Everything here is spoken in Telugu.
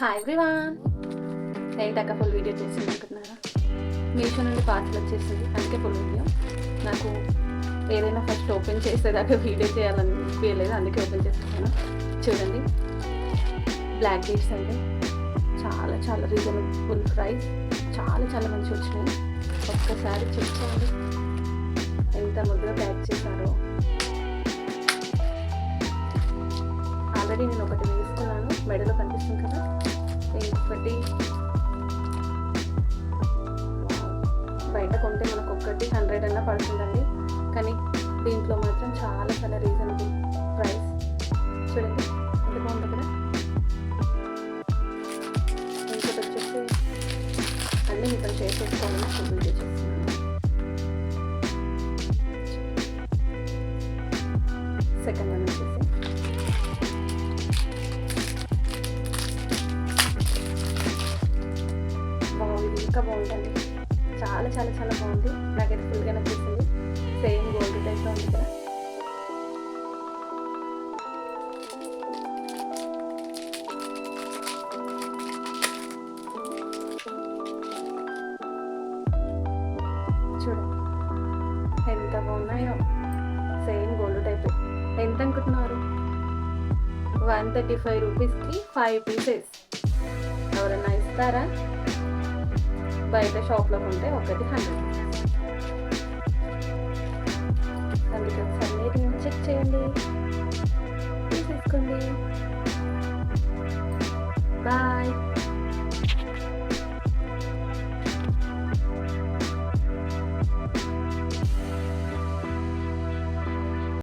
హాయ్ ఎవ్రీవాన్ అక్క ఫుల్ వీడియో చేసింది అనుకుంటున్నారా? మీషో నుండి పార్సల్ వచ్చేసింది. అందుకే ఫుల్ వీడియో నాకు ఏదైనా ఫస్ట్ ఓపెన్ చేసేదాకా వీడియో చేయాలని అనిపించలేదు అందుకే ఓపెన్ చేసేసాను చూడండి. బ్లాక్ బీట్స్ అండి చాలా చాలా రీజనబుల్ ప్రైస్ చాలా చాలా మంచి వచ్చినాయి. ఒక్కసారి చెక్ ఎంత ముద్దుగా ప్యాక్ చేశారో. బయట కొంటే మనకు ఒక్కటి హండ్రెడ్ అన్న పడుతుందండి. కానీ దీంట్లో మాత్రం చాలా చాలా రీజనబుల్ ప్రైస్ చూడండి ఎంత బాగుంది కదా. ఇంకోటి వచ్చేసి అన్నీ ఇక్కడ షేర్ చేసుకోవాలని ఫుల్ వీడియో సెకండ్ వన్ వచ్చేసి. ఇంకా బాగుంటుంది చాలా చాలా చాలా బాగుంది. నాకైతే ఫుల్గా నచ్చేసింది. సేమ్ గోల్డ్ టైప్లో ఉంది కదా. చూడండి ఎంత బాగున్నాయో. సేమ్ గోల్డ్ టైప్ ఎంత అనుకుంటున్నారు? వన్ థర్టీ ఫైవ్ రూపీస్కి ఫైవ్ పీసెస్ ఎవరన్నా ఇస్తారా? బయట షాప్లో ఉంటే ఒకటి హండ్రెడ్ రూపీస్. అందుకే ఒకసారి చెక్ చేయండి. తీసుకోండి.